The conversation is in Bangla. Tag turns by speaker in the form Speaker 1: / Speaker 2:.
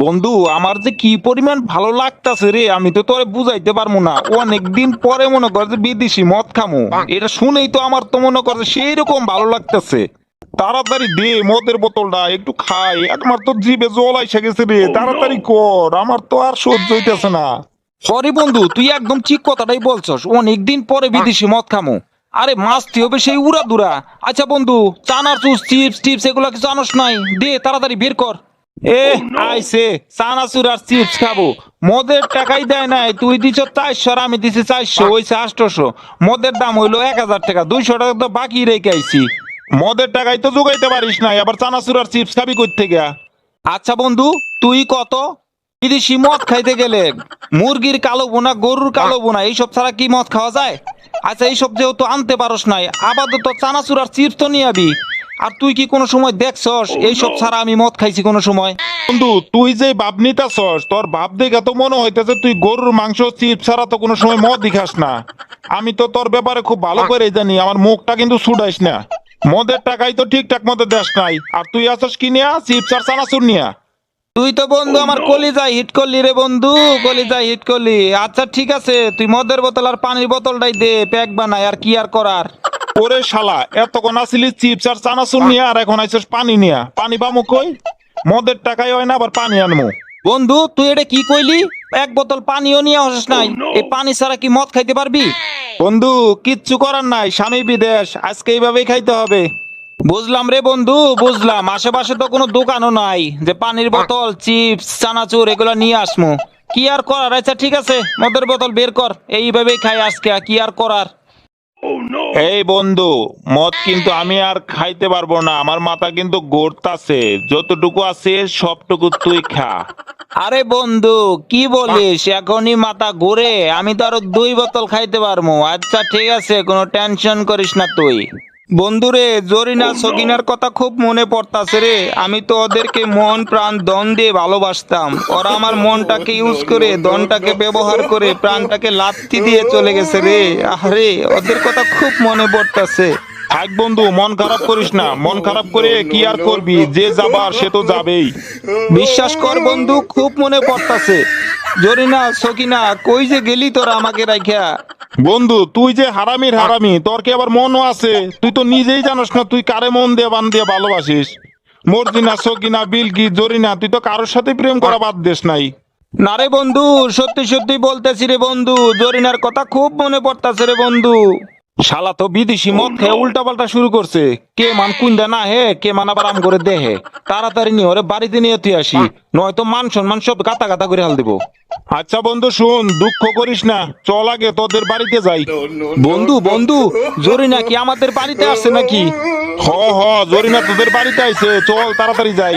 Speaker 1: বন্ধু আমার যে কি পরিমাণ ভালো লাগতাছে রে আমি তো তোরে বুঝাইতে পারব না। অনেকদিন পরে মনে কর যে বিদেশি মদ খামু। এটা শুনেই তো আমার তো মনে কর সেই রকম ভালো লাগতাছে। তাড়াতাড়ি দে মদের বোতলটা একটু খাই। আমার তো জিভে জল আইসা গেছে রে তাড়াতাড়ি কর আমার তো আর সহ্য হইতেছে না। সরি বন্ধু তুই একদম ঠিক কথাটাই বলছস। অনেকদিন পরে বিদেশি মদ খামু। আরে মাছটি হবে সেই উড়া দুরা আচ্ছা বন্ধু চানার চুস চিপস টিপস এগুলো কিছু আনস নাই। দে তাড়াতাড়ি বের কর। এ আইসে চানাচুর আর চিপস খাব। মদের টাকাই দেয় নাই তুই দিছ চারশো আর আমি দিছি চারশো আটশোশো। মদের দাম হইল এক হাজার টাকা দুইশো টাকা তো বাকি রেখে আইছি। মদের টাকাই তো জোগাইতে পারিস নাই আবার চানাচুর আর চিপস খাবি থেকে? আচ্ছা বন্ধু তুই কত? বিদেশি মদ খাইতে গেলে মুরগির কালো বোনা গরুর কালো বোনা এইসব ছাড়া কি মদ খাওয়া যায়? আচ্ছা এইসব যেহেতু আনতে পারস নাই আপাতত চানাচুর আর চিপস তো নিয়ে আবি। আর তুই কি কোনো সময় দেখছস? এইসব ছাড়া আমি মদ খাইছি কোনো সময়। বন্ধু তুই যে ভাব নিতাছস তোর ভাব দেখে তো মনে হইতেছে তুই গরুর মাংস চিপ ছাড়া তো কোনো সময় মদ দিখাস না। আমি তো তোর ব্যাপারে খুব ভালো করে জানি আমার মুখটা কিন্তু ছুটাইস না। মদের টাকাই তো ঠিকঠাক মতো দেশ নাই। আর তুই আসস কি নিয়া? চিপস আর চানাচুর নিয়া। তুই তো বন্ধু আমার কলিজায় হিট করলি রে বন্ধু কলিজায় হিট করলি। আচ্ছা ঠিক আছে তুই মদের বোতল আর পানির বোতলটাই দে প্যাক বানাই আর কি আর করার? ওরে শালা এতক্ষণ আসিলি চিপস আর চানাচুর নিয়ে আর এখন আইসস পানি নিয়া। পানি পামু কই? মদের টাকাই হয় না আবার পানি আনমু। বন্ধু তুই এটা কি কইলি? এক বোতল পানিও নিয়ে আসিস নাই। এই পানি ছাড়া কি মদ খাইতে পারবি? বন্ধু কিচ্ছু করার নাই স্বামী বিদেশ আজকে এইভাবেই খাইতে হবে। বুঝলাম রে বন্ধু বুঝলাম। আশেপাশে তো কোনো দোকানও নাই যে পানির বোতল চিপস চানাচুর এগুলো নিয়ে আসমু। কি আর করার? আচ্ছা ঠিক আছে মদের বোতল বের কর। এইভাবেই খাই আজকে কি আর করার? এই বন্ধু, মদ কিন্তু আমি আর খাইতে পারব না, আমার মাথা কিন্তু গড়তাছে, যতটুকু আছে সবটুকু তুই খা। আরে বন্ধু, কি বলিস? এখনই মাথা ঘুরে, আমি তো আরও দুই বোতল খাইতে পারব। আচ্ছা ঠিক আছে, কোনো টেনশন করিস না তুই। বন্ধুরে জরিনা সকিনার কথা খুব মনে পড়তাছে রে। আমি তো ওদেরকে মন প্রাণ দন দিয়ে ভালোবাসতাম। ওরা আমার মনটাকে ইউজ করে দনটাকে ব্যবহার করে প্রাণটাকে লাথি দিয়ে চলে গেছে রে। আরে ওদের কথা খুব মনে পড়তাছে। থাক বন্ধু মন খারাপ করিস না। মন খারাপ করে কি আর করবি? যে যাবার সে তো যাবেই। বিশ্বাস কর বন্ধু খুব মনে পড়তাছে। জরিনা সকিনা কই যে গেলি তোরা আমাকে রাখিয়া বন্ধু, তুই যে হারামির হারামি, তোর কি আবার মনও আছে? তুই তো নিজেই জানোস না তুই কারে মন দিয়ে বান দিয়ে ভালোবাসিস। মর্জিনা সকিনা বিলকি, জরিনা, তুই তো কারোর সাথে প্রেম করা বাদ দেশ নাই। না রে বন্ধু, সত্যি সত্যি বলতেছি রে বন্ধু, জরিনার কথা খুব মনে পড়তাছে রে বন্ধু। শালা তো বিদেশি মদ খেয়ে উল্টা পাল্টা শুরু করছে। কে মান কুন্দা না হে, কে মান আবার আম করে দেহে। তাড়াতাড়ি নিয়ে ওরে বাড়িতে নিয়ে তুই আসি, নয়তো মান সম্মান সব গাতা গাতা করে হাল দিব। আচ্ছা বন্ধু শুন দুঃখ করিস না। চল আগে তোদের বাড়িতে যাই। বন্ধু বন্ধু জরিনা নাকি আমাদের বাড়িতে আসছে নাকি? হ হ জরিনা তোদের বাড়িতে আইছে। চল তাড়াতাড়ি যাই।